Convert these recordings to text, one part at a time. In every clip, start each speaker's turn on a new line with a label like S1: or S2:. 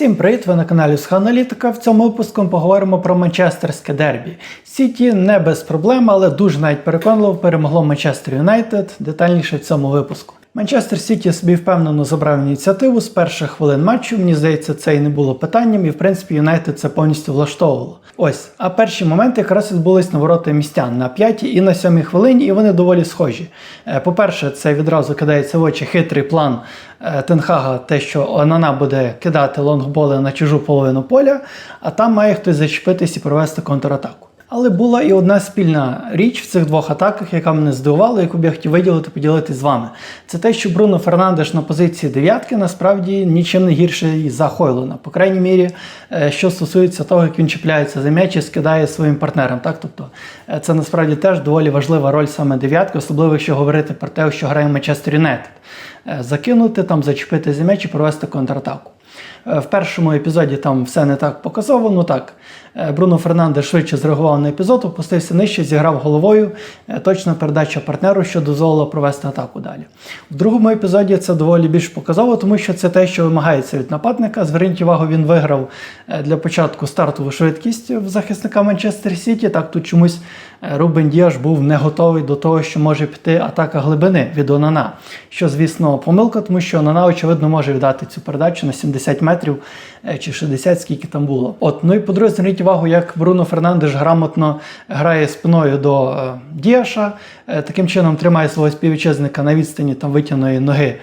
S1: Всім привіт! Ви на каналі Сханалітика. В цьому випуску ми поговоримо про Манчестерське дербі. Сіті не без проблем, але дуже навіть переконливо перемогло Манчестер Юнайтед. Детальніше в цьому випуску. Манчестер Сіті собі впевнено забрав ініціативу з перших хвилин матчу. Мені здається, це і не було питанням, і в принципі Юнайтед це повністю влаштовувало. Ось, а перші моменти якраз відбулись на ворота містян на п'ятій і на сьомій хвилині, і вони доволі схожі. Е, По-перше, це відразу кидається в очі хитрий план е, Тенхага, те, що Онана буде кидати лонгболи на чужу половину поля, а там має хтось зачепитись і провести контратаку. Але була і одна спільна річ в цих двох атаках, яка мене здивувала, яку б я хотів виділити, поділитися з вами. Це те, що Бруно Фернандеш на позиції дев'ятки насправді нічим не гірший за Хойлона. По крайній мірі, е, що стосується того, як він чіпляється за м'яч і скидає своїм партнерам. Так? Тобто е, це насправді теж доволі важлива роль саме дев'ятки, особливо якщо говорити про те, що грає Манчестер Юнайтед. Е, Закинути, там, зачепити за м'яч і провести контратаку. Е, В першому епізоді там все не так показово, ну так. Е, Бруно Фернандес швидше зреагував на епізод, опустився нижче, зіграв головою. Точна передача партнеру, що дозволило провести атаку далі. В другому епізоді це доволі більш показово, тому що це те, що вимагається від нападника. Зверніть увагу, він виграв для початку стартову швидкість в захисника Манчестер Сіті. Так тут чомусь Рубен Діаш був не готовий до того, що може піти атака глибини від Онана. Що, звісно, помилка, тому що вона, очевидно, може віддати цю передачу на 70 метрів е, чи 60, скільки там було. От, ну і по-друге, зверніть увагу, як Бруно Фернандеш грамотно грає спиною до е, Діаша, е, таким чином тримає свого співвітчизника на відстані там витягної ноги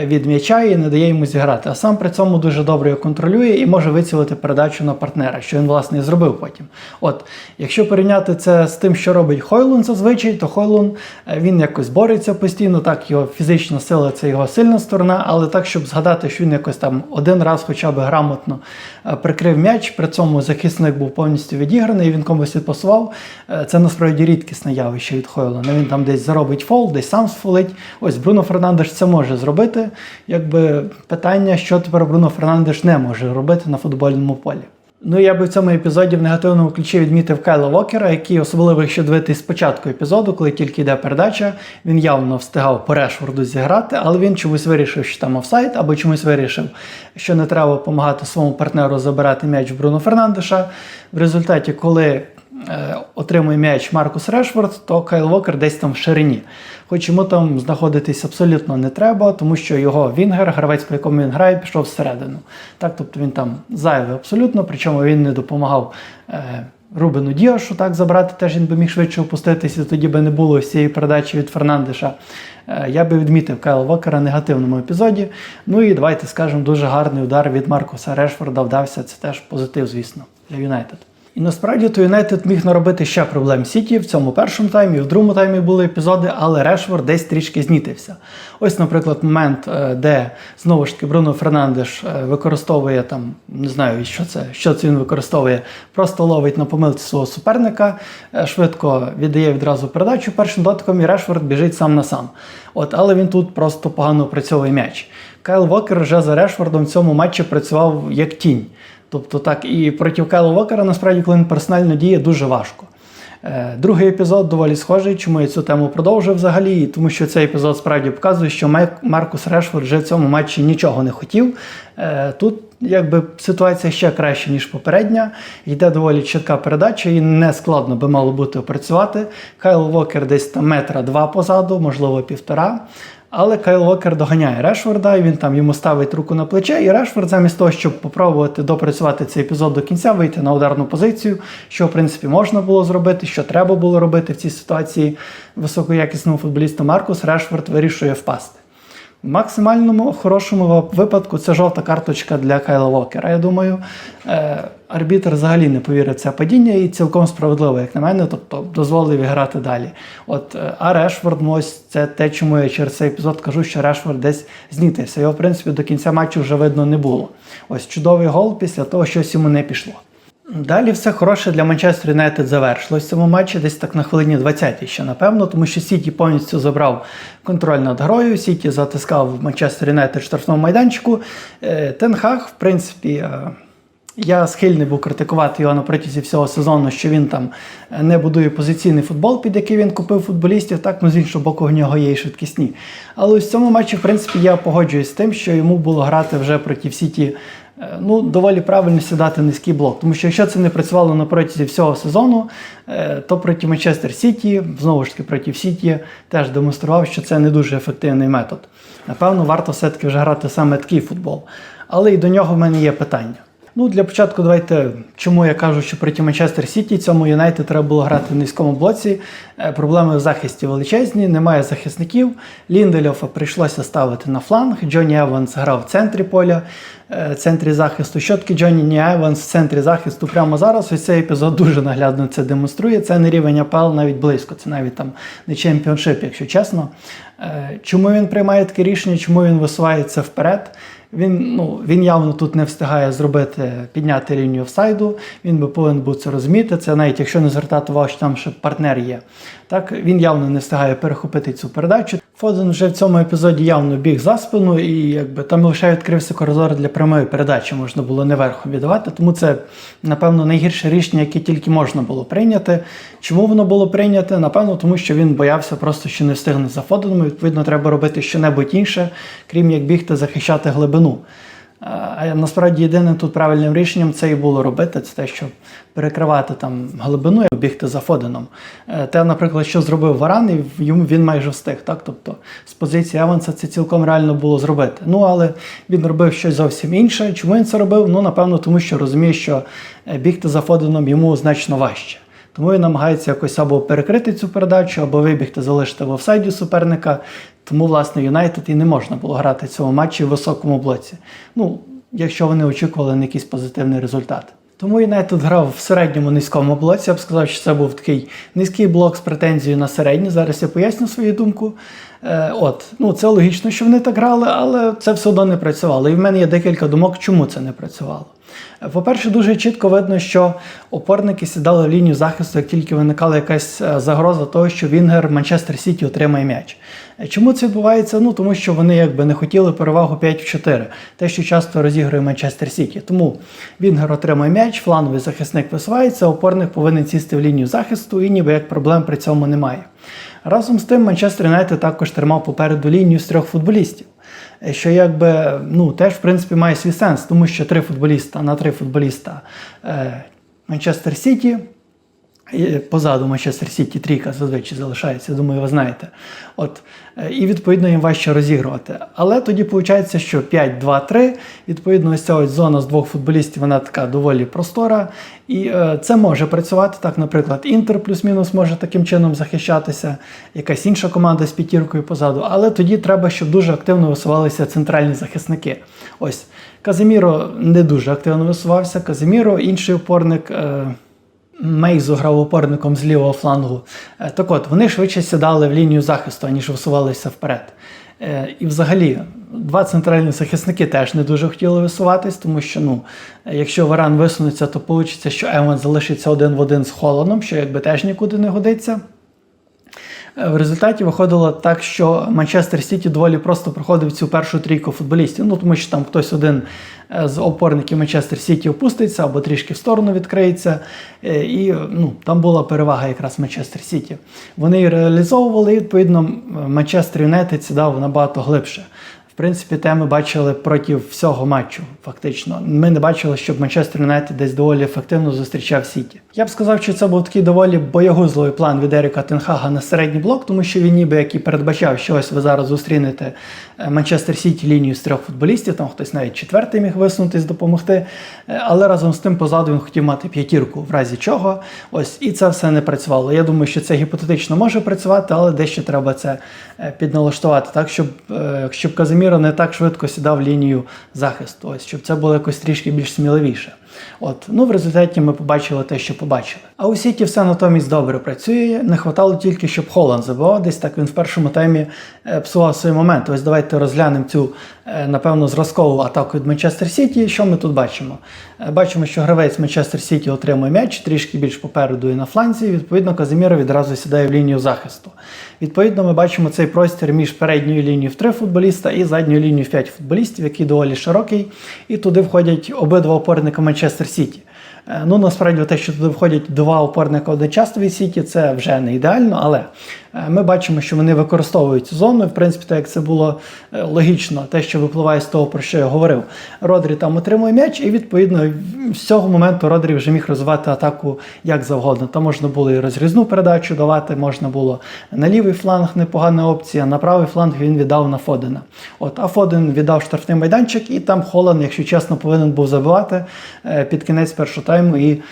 S1: від м'яча і не дає йому зіграти. А сам при цьому дуже добре його контролює і може вицілити передачу на партнера, що він власне і зробив потім. От, якщо порівняти це з тим, що робить Хойлун зазвичай, то Хойлун е, він якось бореться постійно, так його фізична сила це його сильна сторона, але так, щоб згадати, що він якось там один раз хоча б грамотно е, прикрив м'яч, при цьому захисник був повністю відіграний, він комусь відпасував. е, Це насправді рідкісне явище від Хойлуна. Він там десь заробить фол, десь сам сфолить. Ось Бруно Фернандеш це може зробити. Якби питання, що тепер Бруно Фернандеш не може робити на футбольному полі. Ну, я би в цьому епізоді в негативному ключі відмітив Кайла Вокера, який, особливо якщо дивитись спочатку епізоду, коли тільки йде передача, він явно встигав по решворду зіграти, але він чомусь вирішив, що там офсайд, або чомусь вирішив, що не треба допомагати своєму партнеру забирати м'яч в Бруно Фернандеша. В результаті, коли отримує м'яч Маркус Решфорд, то Кайл Вокер десь там в ширині. Хоч йому там знаходитись абсолютно не треба, тому що його Вінгер, гравець, по якому він грає, пішов всередину. Так, тобто він там зайвий абсолютно, причому він не допомагав. Е, Рубену Діашу так забрати, теж він би міг швидше опуститися, тоді би не було цієї передачі від Фернандеша. Е, Я би відмітив Кайла Вокера в негативному епізоді. Ну і давайте скажемо, дуже гарний удар від Маркуса Решфорда вдався. Це теж позитив, звісно, для Юнайтед. І насправді то Юнайтед міг наробити ще проблем Сіті в цьому першому таймі, в другому таймі були епізоди, але Решфорд десь трішки знітився. Ось, наприклад, момент, е, де знову ж таки Бруно Фернандеш е, використовує там, не знаю, що це, що це він використовує, просто ловить на помилці свого суперника, е, швидко віддає відразу передачу першим дотиком, і Решфорд біжить сам на сам. От, але він тут просто погано опрацьовує м'яч. Кайл Вокер вже за Решфордом в цьому матчі працював як тінь. Тобто так, і проти Кайла Вокера, насправді, коли він персонально діє, дуже важко. Е, Другий епізод доволі схожий, чому я цю тему продовжив взагалі, тому що цей епізод справді показує, що Маркус Решфорд вже в цьому матчі нічого не хотів. Е, Тут якби ситуація ще краща, ніж попередня. Йде доволі чітка передача, і не складно би мало бути опрацювати. Кайл Вокер десь там метра два позаду, можливо, півтора. Але Кайл Вокер доганяє Решфорда, і він там йому ставить руку на плече, і Решфорд, замість того, щоб попробувати допрацювати цей епізод до кінця, вийти на ударну позицію, що в принципі можна було зробити, що треба було робити в цій ситуації високоякісному футболісту Маркус Решфорд вирішує впасти. В максимальному хорошому випадку це жовта карточка для Кайла Вокера. Я думаю, Е, арбітр взагалі не повірив це падіння і цілком справедливо, як на мене, тобто дозволив грати далі. От, е, а Решфорд, ось це те, чому я через цей епізод кажу, що Решфорд десь знітився. Його, в принципі, до кінця матчу вже видно не було. Ось чудовий гол після того, щось йому не пішло. Далі все хороше для Манчестер Юнайтед завершилось в цьому матчі, десь так на хвилині 20 ще напевно, тому що Сіті повністю забрав контроль над грою. Сіті затискав Манчестер Юнайтед в штрафному майданчику. Е, Тенхаг, в принципі. е, Я схильний був критикувати його на протязі всього сезону, що він там е, не будує позиційний футбол, під який він купив футболістів. Так, ну з іншого боку, в нього є і швидкісні. Але в цьому матчі, в принципі, я погоджуюсь з тим, що йому було грати вже проти Сіті Е, Ну, доволі правильно сідати низький блок. Тому що якщо це не працювало на протязі всього сезону, е, то проти Манчестер Сіті, знову ж таки проти Сіті, теж демонстрував, що це не дуже ефективний метод. Напевно, варто все-таки вже грати саме такий футбол. Але і до нього в мене є питання. Ну, для початку, давайте, чому я кажу, що проти Манчестер Сіті цьому Юнайтед треба було грати в низькому блоці. Е, Проблеми в захисті величезні, немає захисників. Ліндельофа прийшлося ставити на фланг. Джонні Еванс грав в центрі поля, е, в центрі захисту. Щотки Джонні Еванс в центрі захисту прямо зараз. Ось цей епізод дуже наглядно це демонструє. Це не рівень АПЛ навіть близько. Це навіть там не чемпіоншип, якщо чесно. Е, Чому він приймає таке рішення, чому він висувається вперед? Він, ну, він явно тут не встигає зробити, підняти лінію офсайду. Він би повинен був це розуміти. Це навіть якщо не звертати увагу, що там ще партнер є. Так, він явно не встигає перехопити цю передачу. Фоден вже в цьому епізоді явно біг за спину, і якби там лише відкрився коридор для прямої передачі, можна було не верхом віддавати. Тому це, напевно, найгірше рішення, яке тільки можна було прийняти. Чому воно було прийняте? Напевно, тому що він боявся просто, що не встигне за Фоденом. Відповідно, треба робити щось інше, крім як бігти захищати глибину. Насправді єдиним тут правильним рішенням це і було робити, це те, щоб перекривати там глибину і бігти за Фоденом. Е, Те, наприклад, що зробив Варан, і він майже встиг. Так? Тобто з позиції Еванса це цілком реально було зробити. Ну, але він робив щось зовсім інше. Чому він це робив? Ну, напевно, тому що розуміє, що е, бігти за Фоденом йому значно важче. Тому він намагається якось або перекрити цю передачу, або вибігти, залишити в офсайді суперника. Тому, власне, Юнайтед і не можна було грати в цьому матчі в високому блоці. Ну, якщо вони очікували на якийсь позитивний результат. Тому Юнайтед грав в середньому низькому блоці. Я б сказав, що це був такий низький блок з претензією на середній. Зараз я поясню свою думку. Е, от, ну це логічно, що вони так грали, але це все одно не працювало. І в мене є декілька думок, чому це не працювало. По-перше, дуже чітко видно, що опорники сідали в лінію захисту, як тільки виникала якась е, загроза того, що Вінгер Манчестер Сіті отримає м'яч. Е, Чому це відбувається? Ну тому що вони якби не хотіли перевагу 5 в 4, те, що часто розігрує Манчестер Сіті. Тому Вінгер отримує м'яч, фланговий захисник висувається, опорник повинен сісти в лінію захисту, і ніби як проблем при цьому немає. Разом з тим, Манчестер Юнайтед також тримав попереду лінію з трьох футболістів. Що якби ну теж в принципі має свій сенс, тому що три футболіста на три футболіста е, Манчестер Сіті. Позаду Манчестер Сіті трійка зазвичай залишається, думаю, ви знаєте. От, е, і відповідно їм важче розігрувати. Але тоді виходить, що 5-2-3, відповідно, ось ця ось зона з двох футболістів, вона така доволі простора. І е, це може працювати. Так, наприклад, Інтер плюс-мінус може таким чином захищатися, якась інша команда з п'ятіркою позаду. Але тоді треба, щоб дуже активно висувалися центральні захисники. Ось Казиміро не дуже активно висувався. Казиміро, інший опорник. Е, Мейзу грав опорником з лівого флангу. Е, Так от, вони швидше сідали в лінію захисту, аніж висувалися вперед. Е, І взагалі, два центральні захисники теж не дуже хотіли висуватись, тому що ну, якщо Варан висунеться, то вийде, що Еван залишиться один в один з Холоном, що якби теж нікуди не годиться. Е, В результаті виходило так, що Манчестер Сіті доволі просто проходив цю першу трійку футболістів. Ну тому що там хтось один з опорників Манчестер Сіті опуститься або трішки в сторону відкриється. Е, І ну, там була перевага якраз Манчестер Сіті. Вони її реалізовували, відповідно Манчестер Юнайтед сідав набагато глибше. В принципі, те ми бачили проти всього матчу, фактично. Ми не бачили, щоб Манчестер Юнайтед десь доволі ефективно зустрічав Сіті. Я б сказав, що це був такий доволі боягузливий план від Еріка Тенхага на середній блок, тому що він ніби як і передбачав, що ось ви зараз зустрінете е, Манчестер Сіті лінію з трьох футболістів, там хтось навіть четвертий міг висунутись, допомогти. Е, Але разом з тим позаду він хотів мати п'ятірку, в разі чого. Ось і це все не працювало. Я думаю, що це гіпотетично може працювати, але дещо треба це е, підналаштувати, так щоб, щоб Казиміро не так швидко сідав лінію захисту, ось щоб це було якось трішки більш сміливіше. От, ну в результаті ми побачили те, що побачили. А у Сіті все натомість добре працює. Не хватало тільки, щоб Холланд забивав. Десь так він в першому таймі е, псував свої моменти. Ось давайте розглянемо цю, е, напевно, зразкову атаку від Манчестер Сіті. Що ми тут бачимо? Е, Бачимо, що гравець Манчестер Сіті отримує м'яч трішки більш попереду і на фланзі. Відповідно, Казиміро відразу сідає в лінію захисту. Відповідно, ми бачимо цей простір між передньою лінією в три футболіста і задньою лінією в п'ять футболістів, який доволі широкий. І туди входять обидва опорника Манчестер Сіті. Е, Ну, насправді, те, що туди входять два опорника одночасно від Сіті це вже не ідеально, але ми бачимо, що вони використовують цю зону. В принципі, так як це було е, логічно, те, що випливає з того, про що я говорив. Родрі там отримує м'яч, і відповідно з цього моменту Родрі вже міг розвивати атаку як завгодно. Там можна було і розрізну передачу давати, можна було на лівий фланг непогана опція, на правий фланг він віддав на Фодена. От, а Фоден віддав штрафний майданчик, і там Холланд, якщо чесно, повинен був забивати е, під кінець першого тайму. І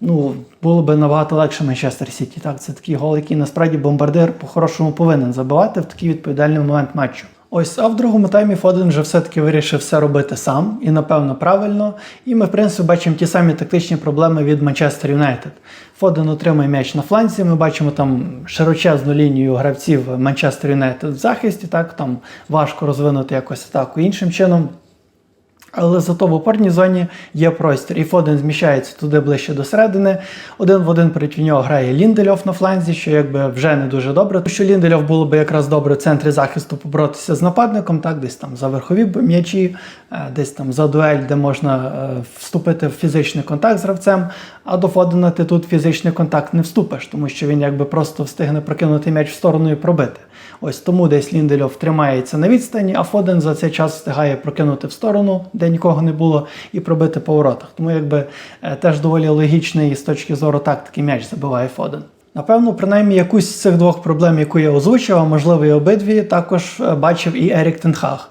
S1: ну, було би набагато легше Манчестер Сіті. Так, це такий гол, який насправді бомбардир по-хорошому повинен забивати в такий відповідальний момент матчу. Ось, а в другому таймі Фоден вже все-таки вирішив все робити сам і, напевно, правильно. І ми, в принципі, бачимо ті самі тактичні проблеми від Манчестер Юнайтед. Фоден отримує м'яч на фланзі. Ми бачимо там широчезну лінію гравців Манчестер Юнайтед в захисті. Так, там важко розвинути якось атаку іншим чином. Але зато в опорній зоні є простір, і Фоден зміщається туди ближче до середини. Один в один проти нього грає Ліндельов на фланзі, що якби вже не дуже добре. Тому що Ліндельов було би якраз добре в центрі захисту поборотися з нападником, так, десь там за верхові м'ячі, е, десь там за дуель, де можна е, вступити в фізичний контакт з гравцем. А до Фодена ти тут фізичний контакт не вступиш, тому що він якби просто встигне прокинути м'яч в сторону і пробити. Ось тому десь Ліндельов тримається на відстані, а Фоден за цей час встигає прокинути в сторону, де нікого не було, і пробити по воротах. Тому якби е, теж доволі логічний з точки зору тактики м'яч забиває Фоден. Напевно, принаймні якусь з цих двох проблем, яку я озвучив, а можливо і обидві, також е, бачив і Ерік Тенхаг.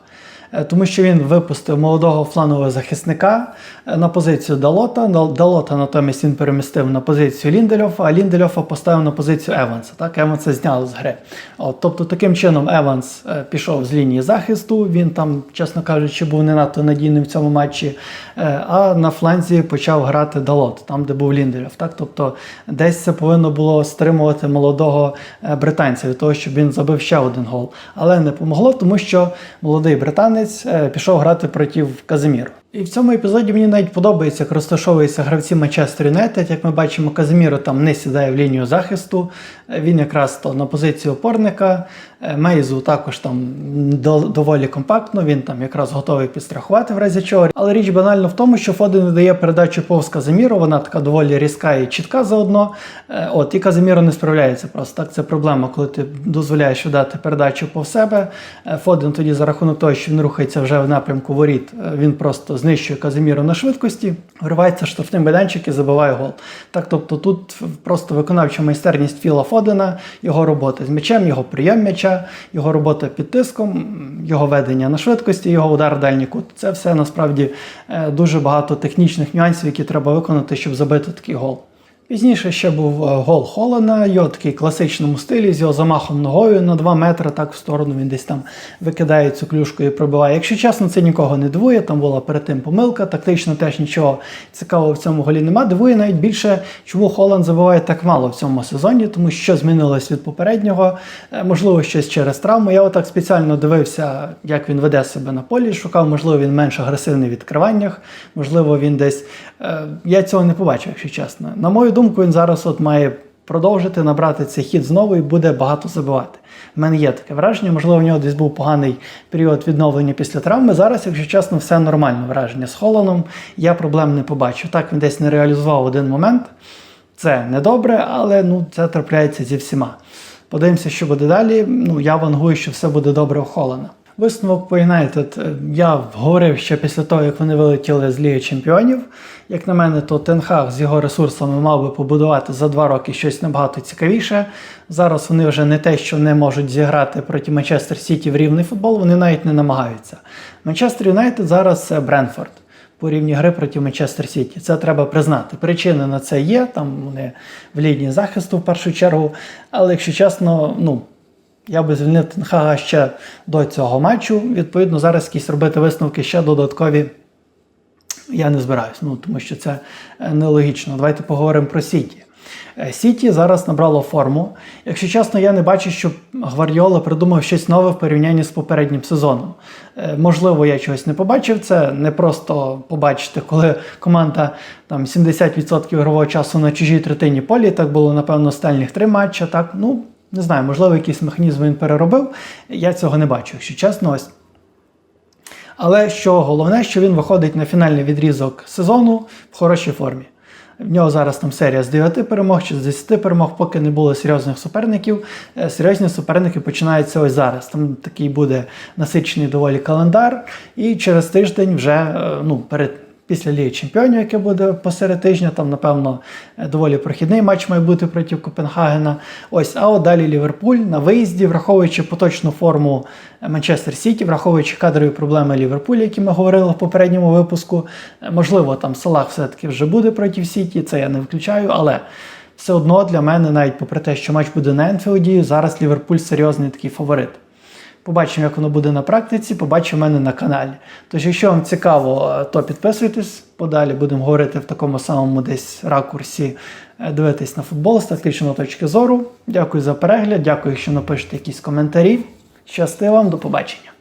S1: Е, Тому що він випустив молодого фланового захисника е, на позицію Далота. Далота натомість він перемістив на позицію Ліндельофа, а Ліндельофа поставив на позицію Еванса. Так, Еванса зняли з гри. От, тобто, таким чином Еванс е, пішов з лінії захисту. Він там, чесно кажучи, був не надто надійним в цьому матчі. А на фланзі почав грати Далот, там, де був Ліндельоф. Так, тобто, десь це повинно було стримувати молодого британця від того, щоб він забив ще один гол. Але не помогло, тому що молодий британець е, пішов грати проти Казиміру. І в цьому епізоді мені навіть подобається, як розташовуються гравці Манчестер Юнайтед. Як ми бачимо, Казиміро там не сідає в лінію захисту. Він якраз то на позицію опорника. Е, Мейзу також там доволі компактно. Він там якраз готовий підстрахувати в разі чого. Але річ банально в тому, що Фоден дає передачу повз Казиміру. Вона така доволі різка і чітка заодно. Е, От і Казиміро не справляється просто. Так це проблема, коли ти дозволяєш віддати передачу повз себе. Е, Фоден тоді за рахунок того, що він рухається вже в напрямку воріт, він просто знищує Казиміра на швидкості, вривається штрафний майданчик і забиває гол. Так, тобто тут просто виконавча майстерність Філа Фодена, його робота з м'ячем, його прийом м'яча, його робота під тиском, його ведення на швидкості, його удар в дальній кут. Це все насправді е, дуже багато технічних нюансів, які треба виконати, щоб забити такий гол. Пізніше ще був е, гол Холлана, його такий класичному стилі, з його замахом ногою на 2 метри, так в сторону він десь там викидає цю клюшку і пробиває. Якщо чесно, це нікого не дивує, там була перед тим помилка, тактично теж нічого цікавого в цьому голі нема. Дивує навіть більше, чому Холланд забиває так мало в цьому сезоні, тому що змінилось від попереднього, Е, можливо, щось через травму. Я отак спеціально дивився, як він веде себе на полі, шукав, можливо, він менш агресивний в відкриваннях, можливо, він десь. е, Я цього не побачив, якщо чесно. На мою думку, він зараз от має продовжити набрати цей хід знову і буде багато забивати. В мене є таке враження, можливо, в нього десь був поганий період відновлення після травми. Зараз, якщо чесно, все нормально враження з Холоном. Я проблем не побачив. Так, він десь не реалізував один момент. Це недобре, але ну, це трапляється зі всіма. Подивимося, що буде далі. Ну, я вангую, що все буде добре у. Висновок по Юнайтед. Е, Я говорив ще після того, як вони вилетіли з Ліги Чемпіонів. Як на мене, то Тенхаг з його ресурсами мав би побудувати за два роки щось набагато цікавіше. Зараз вони вже не те, що не можуть зіграти проти Манчестер Сіті в рівний футбол, вони навіть не намагаються. Манчестер Юнайтед зараз це Бренфорд по рівні гри проти Манчестер Сіті. Це треба признати. Причини на це є. Там вони в лінії захисту в першу чергу. Але якщо чесно, ну. Я би звільнив Тенхага ще до цього матчу. Відповідно, зараз якісь робити висновки ще додаткові. Я не збираюсь, ну тому що це е, нелогічно. Давайте поговоримо про Сіті. Е, Сіті зараз набрало форму. Якщо чесно, я не бачу, щоб Гвардіола придумав щось нове в порівнянні з попереднім сезоном. Е, Можливо, я чогось не побачив. Це не просто побачити, коли команда там 70% ігрового часу на чужій третині полі. Так було, напевно, останніх три матчі. Так, ну не знаю, можливо, якийсь механізм він переробив. Я цього не бачу, якщо чесно. Ось але що головне, що він виходить на фінальний відрізок сезону в хорошій формі. В нього зараз там серія з 9 перемог чи з 10 перемог, поки не було серйозних суперників. Е, Серйозні суперники починаються ось зараз. Там такий буде насичений доволі календар. І через тиждень вже е, ну, перед. Після Ліги Чемпіонів, яке буде посеред тижня, там, напевно, е, доволі прохідний матч має бути проти Копенгагена. Ось, а от далі Ліверпуль на виїзді, враховуючи поточну форму е, Манчестер Сіті, враховуючи кадрові проблеми Ліверпуля, які ми говорили в попередньому випуску. Е, Можливо, там Салах все-таки вже буде проти Сіті, це я не виключаю, але все одно для мене, навіть попри те, що матч буде на Енфілді, зараз Ліверпуль серйозний такий фаворит. Побачимо, як воно буде на практиці, побачимо мене на каналі. Тож, якщо вам цікаво, е, то підписуйтесь. Подалі будемо говорити в такому самому десь ракурсі, е, дивитись на футбол з тактичної точки зору. Дякую за перегляд, дякую, якщо напишете якісь коментарі. Щасти вам, до побачення.